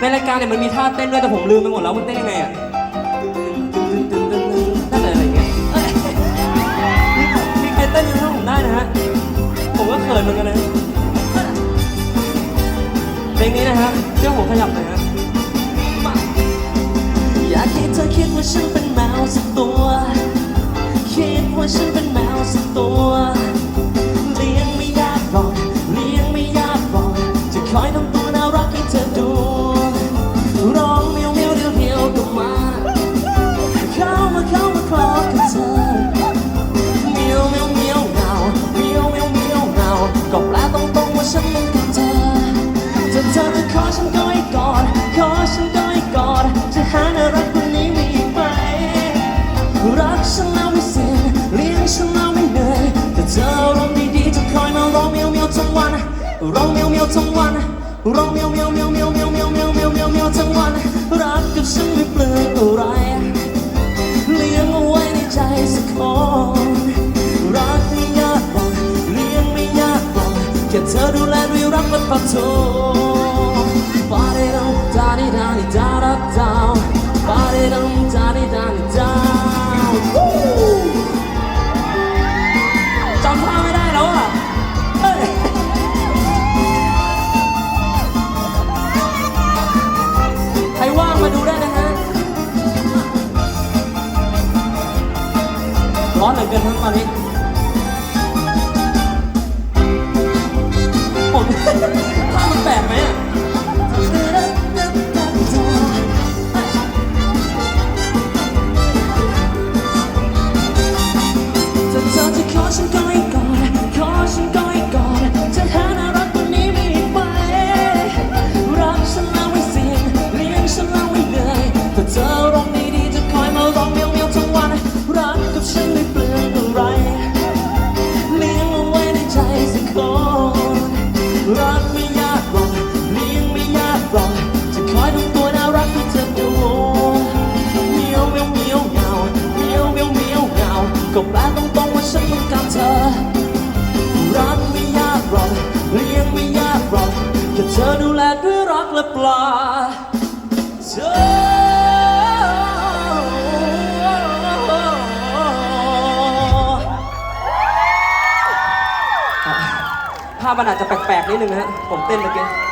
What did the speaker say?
ในรายการเนี่ยมันมีท่าเต้นด้วยแต่ผมลืมไปหมดแล้วมันเต้นยังไงอะน่าจะอะไรอย่างเงี้ยเอ้ยมีมีใครเต้นยังไงผมได้นะฮะ ผมก็เขินเหมือนกันนะเพลงนี้นะฮะเชื่อผมขยับหน่อยฮะอยากให้เธอคิดว่าฉันเป็นแมวสักตัว คิดว่าฉันเป็นแมวสักตัว อจะขอฉันก็ให้กอดขอฉันก็ให้กอดจะหาน่ารักกว่านี้มีอีกไหมรักฉันแล้วไม่สิ้นเลี้ยงฉันแล้วไม่เหนื่อยแต่เธออารมณ์ดีๆจะคอยมาร้องเมียวเมียวทั้งวันร้องเมียวเมียวทั้งวันร้องเมียวเมียวเมียวเมียวเมียวเมียวเมียวเมียวเมียวเมียวทั้งวันรักกับฉันไม่เปลืองอะไรเลี้ยงเอาไว้ในใจสักคนรักไม่ยากหรอกเลี้ยงไม่ยากหรอกแค่เธอดูแลด้วยรักและปัทโธ จำท่าไม่ได้แล้วอะเอ้ยใครว่างมาดูได้นะฮะร้อนเหลือเกินทั้งตอนนี้ นื่อยถ้าเธอรมณ์ดีๆจะคอยมาร้องเมียวเมียวทั้งวัน รักกับฉันไม่เปลืองอะไร เลี้ยงเอาไว้ในใจสักคนรักไม่ยากหรอกเลี้ยงไม่ยากหรอกจะคอยทำตัวน่ารักให้เธอดูเมียวเมียวเมียวเหงาเมียวเมียวเมียวเหงาก็แปลตรงๆว่าฉันต้องการเธอ รักไม่ยากหรอกเลี้ยงไม่ยากหรอกแค่เธอดูแลด้วยรักและปลาาพมันอาจจะแปลกๆนิดนึงนะฮะผมเต้นเมื่อกี้